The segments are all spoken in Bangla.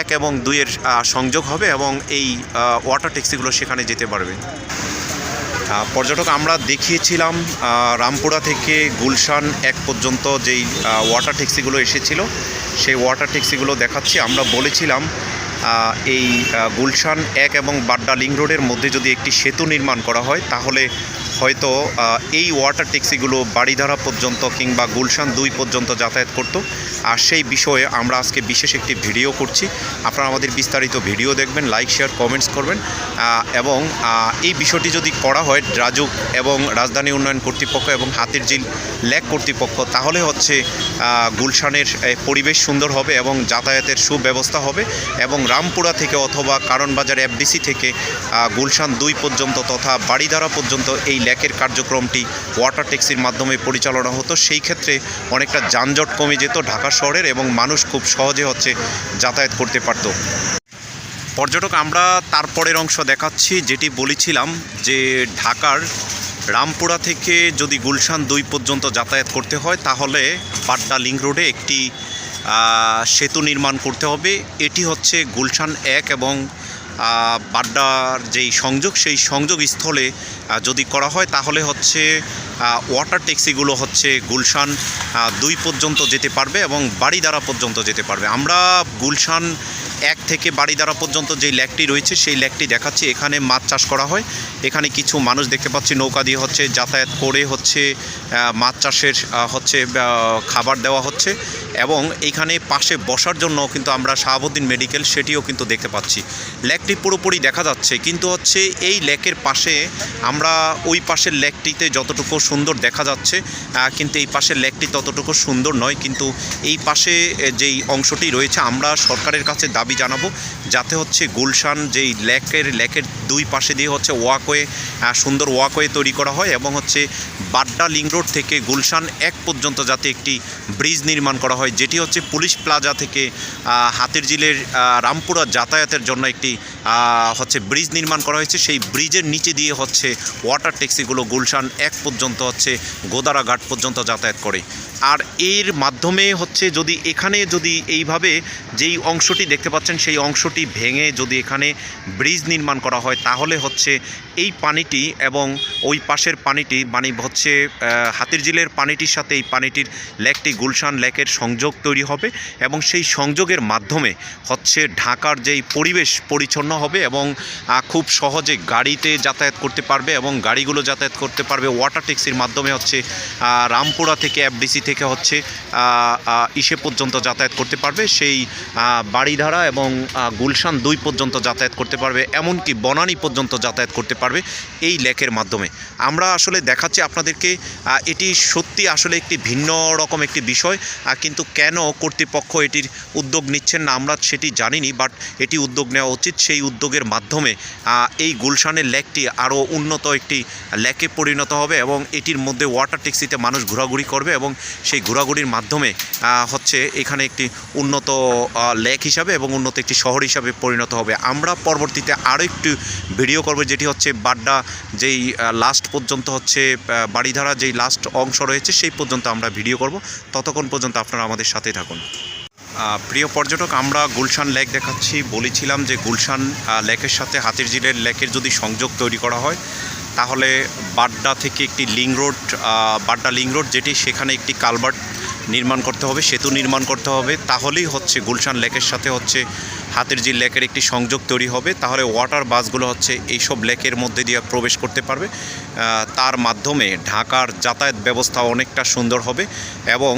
এক এবং দুইয়ের সংযোগ হবে এবং এই ওয়াটার ট্যাক্সিগুলো সেখানে যেতে পারবে। পর্যটক, আমরা দেখিয়েছিলাম রামপুরা থেকে গুলশান এক পর্যন্ত যেই ওয়াটার ট্যাক্সিগুলো এসেছিল, সেই ওয়াটার ট্যাক্সিগুলো দেখাচ্ছি। আমরা বলেছিলাম এই গুলশান এক এবং বাড্ডা লিং রোডের মধ্যে যদি একটি সেতু নির্মাণ করা হয়, তাহলে হয়তো এই ওয়াটার ট্যাক্সিগুলো বাড়িধারা পর্যন্ত কিংবা গুলশান দুই পর্যন্ত যাতায়াত করত। আর সেই বিষয়ে আমরা আজকে বিশেষ একটি ভিডিও করছি। আপনারা আমাদের বিস্তারিত ভিডিও দেখবেন লাইক শেয়ার কমেন্টস করবেন। এবং এই বিষয়টি যদি করা হয় রাজুক এবং রাজধানী উন্নয়ন কর্তৃপক্ষ এবং হাতির জিল লেক কর্তৃপক্ষ, তাহলে হচ্ছে গুলশানের পরিবেশ সুন্দর হবে এবং যাতায়াতের সুব্যবস্থা হবে এবং রামপুরা থেকে অথবা কারণবাজার এফডিসি থেকে গুলশান দুই পর্যন্ত তথা বাড়িধারা পর্যন্ত এই লেকের কার্যক্রমটি ওয়াটার ট্যাক্সির মাধ্যমে পরিচালনা হতো। সেই ক্ষেত্রে অনেকটা যানজট কমে যেত ঢাকা শহরের এবং মানুষ খুব সহজে হচ্ছে যাতায়াত করতে পারত। পর্যটক, আমরা তারপরের অংশ দেখাচ্ছি, যেটি বলেছিলাম যে ঢাকার রামপুরা থেকে যদি গুলশান দুই পর্যন্ত যাতায়াত করতে হয়, তাহলে বাড্ডা লিং রোডে একটি সেতু নির্মাণ করতে হবে। এটি হচ্ছে গুলশান এক এবং বাড্ডার যেই সংযোগ, সেই সংযোগ স্থলে যদি করা হয়, তাহলে হচ্ছে ওয়াটার ট্যাক্সিগুলো হচ্ছে গুলশান দুই পর্যন্ত যেতে পারবে এবং বাড়িদারা পর্যন্ত যেতে পারবে। আমরা গুলশান এক থেকে বাড়িদারা পর্যন্ত যে লেকটি রয়েছে, সেই লেকটি দেখাচ্ছি। এখানে মাছ চাষ করা হয়। এখানে কিছু মানুষ দেখতে পাচ্ছি, নৌকা দিয়ে হচ্ছে যাতায়াত করে হচ্ছে মাছ চাষের হচ্ছে খাবার দেওয়া হচ্ছে এবং এখানে পাশে বসার জন্য কিন্তু আমরা শাহাবুদ্দিন মেডিকেল সেটিও কিন্তু দেখতে পাচ্ছি। লেকটি পুরোপুরি দেখা যাচ্ছে, কিন্তু হচ্ছে এই লেকের পাশে আমরা ওই পাশের লেকটিতে যতটুকু সুন্দর দেখা যাচ্ছে কিন্তু এই পাশের লেকটি ততটুকু সুন্দর নয় কিন্তু এই পাশে যেই অংশটি রয়েছে আমরা সরকারের কাছে দাবি জানাব যাতে হচ্ছে গুলশান যেই লেকের লেকের দুই পাশে দিয়ে হচ্ছে ওয়াকওয়ে সুন্দর ওয়াকওয়ে তৈরি করা হয় এবং হচ্ছে বাড্ডা লিং রোড থেকে গুলশান এক পর্যন্ত যাতে একটি ব্রিজ নির্মাণ করা হয় যেটি হচ্ছে পুলিশ প্লাজা থেকে হাতির আহ, রামপুরা যাতায়াতের জন্য একটি হচ্ছে ব্রিজ নির্মাণ করা হয়েছে। সেই ব্রিজের নিচে দিয়ে হচ্ছে ওয়াটার ট্যাক্সিগুলো গুলশান এক পর্যন্ত হচ্ছে গোদারা ঘাট পর্যন্ত যাতায়াত করে। আর এর মাধ্যমে হচ্ছে যদি এখানে যদি এইভাবে যেই অংশটি দেখতে পাচ্ছেন, সেই অংশটি ভেঙে যদি এখানে ব্রিজ নির্মাণ করা হয়, তাহলে হচ্ছে এই পানিটি এবং ওই পাশের পানিটি মানে হচ্ছে হাতির ঝিলের পানিটির সাথে এই পানিটির লেকটি গুলশান লেকের সংযোগ তৈরি হবে এবং সেই সংযোগের মাধ্যমে হচ্ছে ঢাকার যেই পরিবেশ পরিচ্ছন্ন হবে এবং খুব সহজে গাড়িতে যাতায়াত করতে পারবে এবং গাড়িগুলো যাতায়াত করতে পারবে। ওয়াটার ট্যাক্সির মাধ্যমে হচ্ছে রামপুরা থেকে এফডিসি থেকে হচ্ছে ইসে পর্যন্ত যাতায়াত করতে পারবে। সেই বাড়িধারা এবং গুলশান দুই পর্যন্ত যাতায়াত করতে পারবে। এমনকি বনানী পর্যন্ত যাতায়াত করতে পারবে এই লেকের মাধ্যমে। আমরা আসলে দেখাচ্ছি আপনাদেরকে এটি সত্যি আসলে একটি ভিন্ন রকম একটি বিষয় কিন্তু কেন কর্তৃপক্ষ এটির উদ্যোগ নিচ্ছেন না আমরা সেটি জানিনি বাট এটি উদ্যোগ নেওয়া উচিত। সেই উদ্যোগের মাধ্যমে এই গুলশানের লেকটি আরও উন্নত একটি লেকে পরিণত হবে এবং এটির মধ্যে ওয়াটার ট্যাক্সিতে মানুষ ঘোরাঘুরি করবে এবং সেই ঘোরাঘুরির মাধ্যমে হচ্ছে এখানে একটি উন্নত লেক হিসাবে এবং উন্নত একটি শহর হিসাবে পরিণত হবে। আমরা পরবর্তীতে আরও একটু ভিডিও করব যেটি হচ্ছে বাড্ডা, যেই লাস্ট পর্যন্ত হচ্ছে বাড়িধারা যেই লাস্ট অংশ রয়েছে সেই পর্যন্ত আমরা ভিডিও করব। ততক্ষণ পর্যন্ত আপনারা আমাদের সাথেই থাকুন। প্রিয় পর্যটক, আমরা গুলশান লেক দেখাচ্ছি। বলেছিলাম যে গুলশান লেকের সাথে হাতির জিলের লেকের যদি সংযোগ তৈরি করা হয়, তাহলে বাড্ডা থেকে একটি link road Badda link road, যেটি সেখানে একটি কালভার্ট নির্মাণ করতে হবে, সেতু নির্মাণ করতে হবে। তাহলেই হচ্ছে গুলশান লেকের সাথে হচ্ছে হাতির ঝিল লেকের একটি সংযোগ তৈরি হবে তাহলে ওয়াটার বাসগুলো হচ্ছে এইসব লেকের মধ্যে দিয়ে প্রবেশ করতে পারবে। তার মাধ্যমে ঢাকার যাতায়াত ব্যবস্থা অনেকটা সুন্দর হবে এবং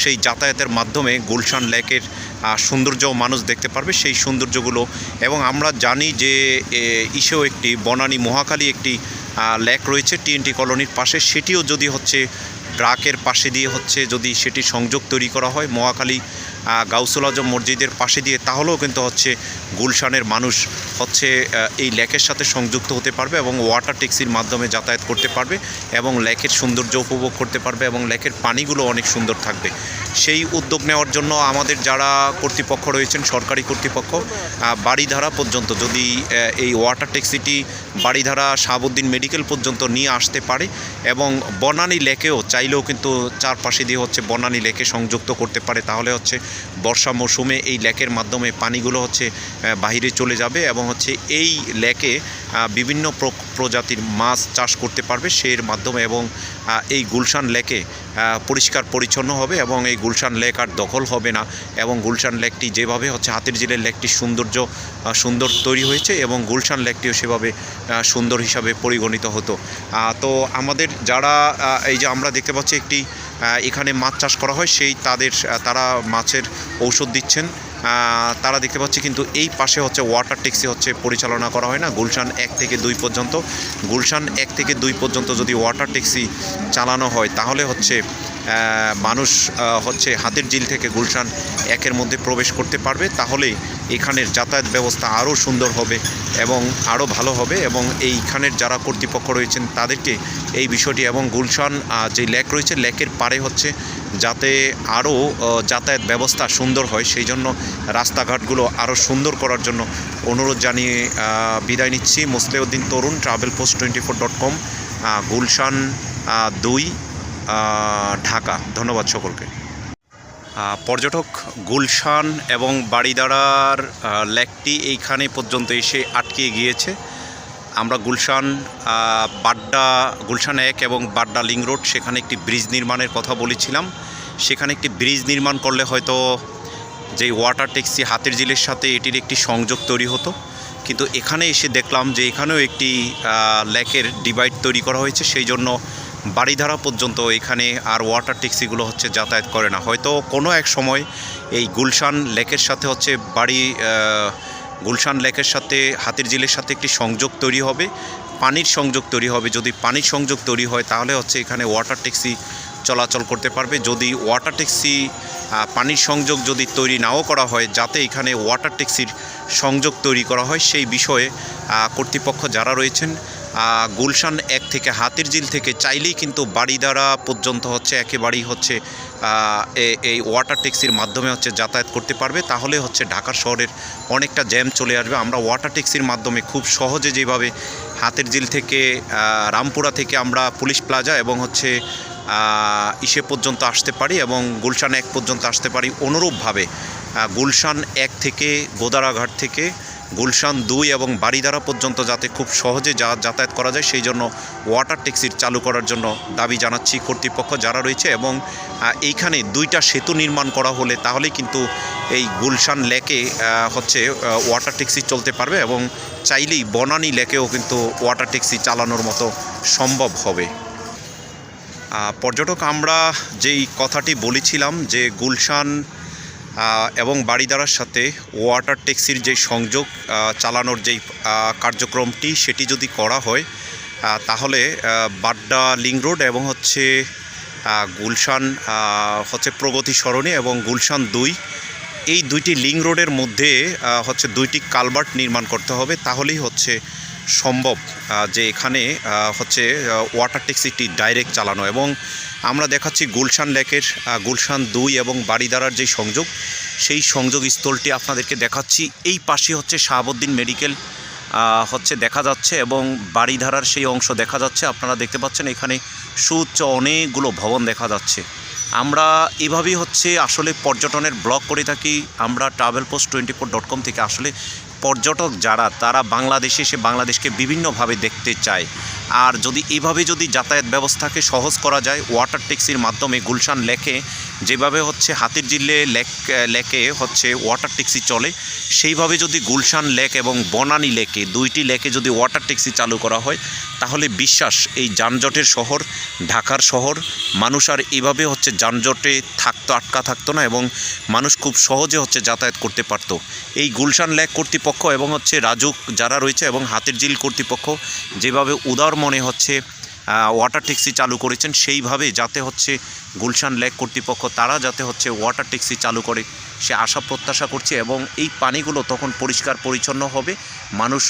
সেই যাতায়াতের মাধ্যমে গুলশান লেকের সৌন্দর্য মানুষ দেখতে পারবে সেই সৌন্দর্যগুলো। এবং আমরা জানি যে ইসেও একটি বনানী মহাখালী একটি লেক রয়েছে টিএনটি কলোনির পাশে। সেটিও যদি হচ্ছে ট্রাকের পাশে দিয়ে হচ্ছে যদি সেটি সংযোগ তৈরি করা হয় মহাখালী আহ, গাউসুল আজম মসজিদের পাশে দিয়ে, তাহলেও কিন্তু হচ্ছে গুলশানের মানুষ হচ্ছে এই লেকের সাথে সংযুক্ত হতে পারবে এবং ওয়াটার ট্যাক্সির মাধ্যমে যাতায়াত করতে পারবে এবং লেকের সৌন্দর্য উপভোগ করতে পারবে এবং লেকের পানিগুলো অনেক সুন্দর থাকবে। সেই উদ্যোগ নেওয়ার জন্য আমাদের যারা কর্তৃপক্ষ রয়েছেন, সরকারি কর্তৃপক্ষ বাড়িধারা পর্যন্ত যদি এই ওয়াটার ট্যাক্সিটি বাড়িধারা শাহাবুদ্দিন মেডিকেল পর্যন্ত নিয়ে আসতে পারে এবং বনানী লেকেও চাইলেও কিন্তু চারপাশে দিয়ে হচ্ছে বনানী লেকে সংযুক্ত করতে পারে, তাহলে হচ্ছে বর্ষা মৌসুমে এই লেকের মাধ্যমে পানিগুলো হচ্ছে বাহিরে চলে যাবে এবং হচ্ছে এই আহ, বিভিন্ন প্র- প্রজাতির মাছ চাষ করতে পারবে সের মাধ্যমে এবং এই গুলশান আহ, পরিষ্কার পরিচ্ছন্ন হবে এবং এই গুলশান লেক আর দখল হবে না এবং গুলশান লেকটি যেভাবে হচ্ছে হাতির জেলের লেকটি সৌন্দর্য সুন্দর তৈরি হয়েছে এবং গুলশান লেকটিও সেভাবে সুন্দর হিসাবে পরিগণিত হতো। তো আমাদের যারা এই যে আমরা দেখতে পাচ্ছি একটি এখানে মাছ চাষ করা হয় সেই তাদের তারা মাছের ঔষধ দিচ্ছেন। তারা দেখতে পাচ্ছি কিন্তু এই পাশে হচ্ছে ওয়াটার ট্যাক্সি হচ্ছে পরিচালনা করা হয় না, গুলশান এক থেকে দুই পর্যন্ত। গুলশান এক থেকে দুই পর্যন্ত যদি ওয়াটার ট্যাক্সি চালানো হয়, তাহলে হচ্ছে মানুষ হচ্ছে হাতের জিল থেকে গুলশান একের মধ্যে প্রবেশ করতে পারবে, তাহলে এখানের যাতায়াত ব্যবস্থা আরও সুন্দর হবে এবং আরও ভালো হবে এবং এইখানের যারা কর্তৃপক্ষ রয়েছেন তাদেরকে এই বিষয়টি এবং গুলশান যে লেক রয়েছে, লেকের পারে হচ্ছে যাতে আরও যাতায়াত ব্যবস্থা সুন্দর হয়, সেই জন্য রাস্তাঘাটগুলো আরও সুন্দর করার জন্য অনুরোধ জানিয়ে বিদায় নিচ্ছি। Musleuddin Tarun travel post twenty four dot com Gulshan দুই। ঢাকা। ধন্যবাদ সকলকে। পর্যটক গুলশান এবং বাড়িদারার আহ, লেকটি এইখানে পর্যন্ত এসে আটকে গিয়েছে। আমরা গুলশান বাড্ডা গুলশান এক এবং বাড্ডা লিং রোড সেখানে একটি ব্রিজ নির্মাণের কথা বলেছিলাম। সেখানে একটি ব্রিজ নির্মাণ করলে হয়তো যে ওয়াটার ট্যাক্সি হাতের জিলের সাথে এটির একটি সংযোগ তৈরি হতো। কিন্তু এখানে এসে দেখলাম যে এখানেও একটি লেকের ডিভাইড তৈরি করা হয়েছে। সেই জন্য বাড়িধারা পর্যন্ত এখানে আর ওয়াটার ট্যাক্সিগুলো হচ্ছে যাতায়াত করে না। হয়তো কোনো এক সময় এই গুলশান লেকের সাথে হচ্ছে বাড়ি গুলশান লেকের সাথে হাতির জিলের সাথে একটি সংযোগ তৈরি হবে, পানির সংযোগ তৈরি হবে। যদি পানির সংযোগ তৈরি হয়, তাহলে হচ্ছে এখানে ওয়াটার ট্যাক্সি চলাচল করতে পারবে। যদি ওয়াটার ট্যাক্সি পানির সংযোগ যদি তৈরি নাও করা হয়, যাতে এখানে ওয়াটার ট্যাক্সির সংযোগ তৈরি করা হয়, সেই বিষয়ে কর্তৃপক্ষ যারা রয়েছেন গুলশান এক থেকে হাতির ঝিল থেকে চাইলেই কিন্তু বাড়িদারা পর্যন্ত হচ্ছে, একেবারেই হচ্ছে এই ওয়াটার ট্যাক্সির মাধ্যমে হচ্ছে যাতায়াত করতে পারবে। তাহলে হচ্ছে ঢাকা শহরের অনেকটা জ্যাম চলে আসবে। আমরা ওয়াটার ট্যাক্সির মাধ্যমে খুব সহজে যেভাবে হাতের ঝিল থেকে রামপুরা থেকে আমরা পুলিশ প্লাজা এবং হচ্ছে ইসে পর্যন্ত আসতে পারি এবং গুলশান এক পর্যন্ত আসতে পারি অনুরূপভাবে। গুলশান এক থেকে গোদারাঘাট থেকে গুলশান দুই এবং বাড়িধারা পর্যন্ত যাতে খুব সহজে যা যাতায়াত করা যায়, সেই জন্য ওয়াটার ট্যাক্সির চালু করার জন্য দাবি জানাচ্ছি কর্তৃপক্ষ যারা রয়েছে এবং এইখানে দুইটা সেতু নির্মাণ করা হলে তাহলেই কিন্তু এই গুলশান লেকে হচ্ছে ওয়াটার ট্যাক্সি চলতে পারবে এবং চাইলেই বনানী লেকেও কিন্তু ওয়াটার ট্যাক্সি চালানোর মতো সম্ভব হবে। পর্যটক, আমরা যেই কথাটি বলেছিলাম যে গুলশান এবং বাড়িদারার সাথে ওয়াটার ট্যাক্সির যে সংযোগ চালানোর যেই কার্যক্রমটি, সেটি যদি করা হয় তাহলে বাড্ডা লিং রোড এবং হচ্ছে গুলশান হচ্ছে প্রগতি সরণি এবং গুলশান দুই, এই দুইটি লিং রোডের মধ্যে হচ্ছে দুইটি কালভার্ট নির্মাণ করতে হবে। তাহলেই হচ্ছে সম্ভব যে এখানে হচ্ছে ওয়াটার ট্যাক্সিটি ডাইরেক্ট চালানো এবং আমরা দেখাচ্ছি গুলশান লেকের গুলশান দুই এবং বাড়িদারার যে সংযোগ, সেই সংযোগ স্থলটি আপনাদেরকে দেখাচ্ছি। এই পাশে হচ্ছে শাহাবুদ্দিন মেডিকেল হচ্ছে দেখা যাচ্ছে এবং বাড়িধারার সেই অংশ দেখা যাচ্ছে। আপনারা দেখতে পাচ্ছেন এখানে সুউচ্চ অনেকগুলো ভবন দেখা যাচ্ছে। আমরা এভাবেই হচ্ছে আসলে পর্যটনের ব্লগ করে থাকি। আমরা travel post twenty four dot com থেকে আসলে পর্যটক যারা, তারা বাংলাদেশে এসে বাংলাদেশকে বিভিন্নভাবে দেখতে চায়। আর যদি এভাবে যদি যাতায়াত ব্যবস্থাকে সহজ করা যায় ওয়াটার ট্যাক্সির মাধ্যমে গুলশান লেকে যেভাবে হচ্ছে হাতির জিল্লে লেক, লেকে হচ্ছে ওয়াটার ট্যাক্সি চলে, সেইভাবে যদি গুলশান লেক এবং বনানী লেকে, দুইটি লেকে যদি ওয়াটার ট্যাক্সি চালু করা হয়, তাহলে বিশ্বাস এই যানজটের শহর, ঢাকার শহর, মানুষ আর এভাবে হচ্ছে যানজটে থাকতো, আটকা থাকতো না এবং মানুষ খুব সহজে হচ্ছে যাতায়াত করতে পারতো। এই গুলশান লেক কর্তৃপক্ষ এবং হচ্ছে রাজুক যারা রয়েছে এবং হাতির জিল কর্তৃপক্ষ যেভাবে উদার মনে হচ্ছে ওয়াটার ট্যাক্সি চালু করেছেন। সেইভাবে যাতে হচ্ছে গুলশান লেক কর্তৃপক্ষ, তারা যাতে হচ্ছে ওয়াটার ট্যাক্সি চালু করে, সে আশা প্রত্যাশা করছে এবং এই পানিগুলো তখন পরিষ্কার পরিচ্ছন্ন হবে। মানুষ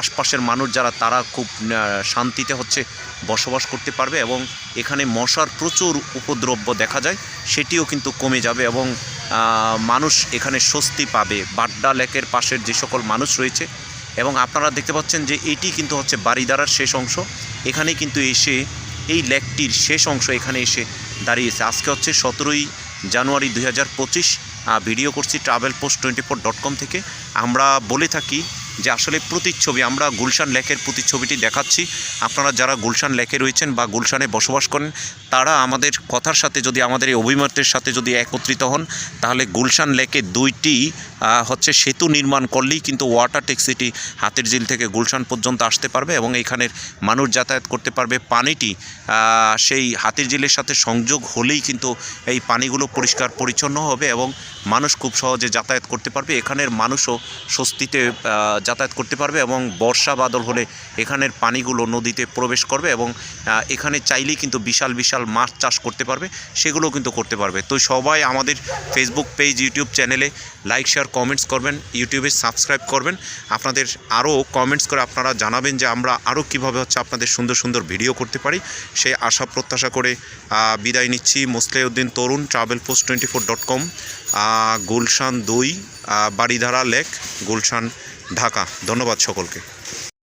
আশপাশের মানুষ যারা, তারা খুব শান্তিতে হচ্ছে বসবাস করতে পারবে এবং এখানে মশার প্রচুর উপদ্রব্য দেখা যায়, সেটিও কিন্তু কমে যাবে এবং মানুষ এখানে স্বস্তি পাবে। বাড্ডা লেকের পাশের যে সকল মানুষ রয়েছে এবং আপনারা দেখতে পাচ্ছেন যে এটি কিন্তু হচ্ছে বাড়িদারার শেষ অংশ। এখানে কিন্তু এসে এই লেকটির শেষ অংশ এখানে এসে দাঁড়িয়েছে। আজকে হচ্ছে সতেরোই জানুয়ারি দুই ভিডিও করছি ট্রাভেল পোস্ট টোয়েন্টি ফোর থেকে। আমরা বলে থাকি যে আসলে প্রতিচ্ছবি, আমরা গুলশান লেকের প্রতিচ্ছবিটি দেখাচ্ছি। আপনারা যারা গুলশান লেকে রয়েছেন বা গুলশানে বসবাস করেন, তারা আমাদের কথার সাথে যদি, আমাদের এই অভিমতের সাথে যদি একত্রিত হন, তাহলে গুলশান লেকে দুইটি হচ্ছে সেতু নির্মাণ করলেই কিন্তু ওয়াটার ট্যাক্সিটি হাতের ঝিল থেকে গুলশান পর্যন্ত আসতে পারবে এবং এখানের মানুষ যাতায়াত করতে পারবে। পানিটি সেই হাতির ঝিলের সাথে সংযোগ হলেই কিন্তু এই পানিগুলো পরিষ্কার পরিচ্ছন্ন হবে এবং মানুষ খুব সহজে যাতায়াত করতে পারবে, এখানের মানুষও স্বস্তিতে যাতায়াত করতে পারবে এবং বর্ষা বাদল হলে এখানের পানিগুলো নদীতে প্রবেশ করবে এবং এখানে চাইলেই কিন্তু বিশাল বিশাল মাছ চাষ করতে পারবে সেগুলো কিন্তু করতে পারবে। তো সবাই আমাদের ফেসবুক পেজ ইউটিউব চ্যানেলে লাইক শেয়ার কমেন্টস করবেন ইউটিউবে সাবস্ক্রাইব করবেন। আপনাদের আরও কমেন্টস করে আপনারা জানাবেন যে আমরা আরও কীভাবে হচ্ছে আপনাদের সুন্দর সুন্দর ভিডিও করতে পারি। সেই আশা, প্রত্যাশা করে বিদায় নিচ্ছি। Mosleuddin Tarun travel post twenty four dot com Gulshan দুই বাড়িধারা লেক গুলশান ঢাকা। ধন্যবাদ সকলকে।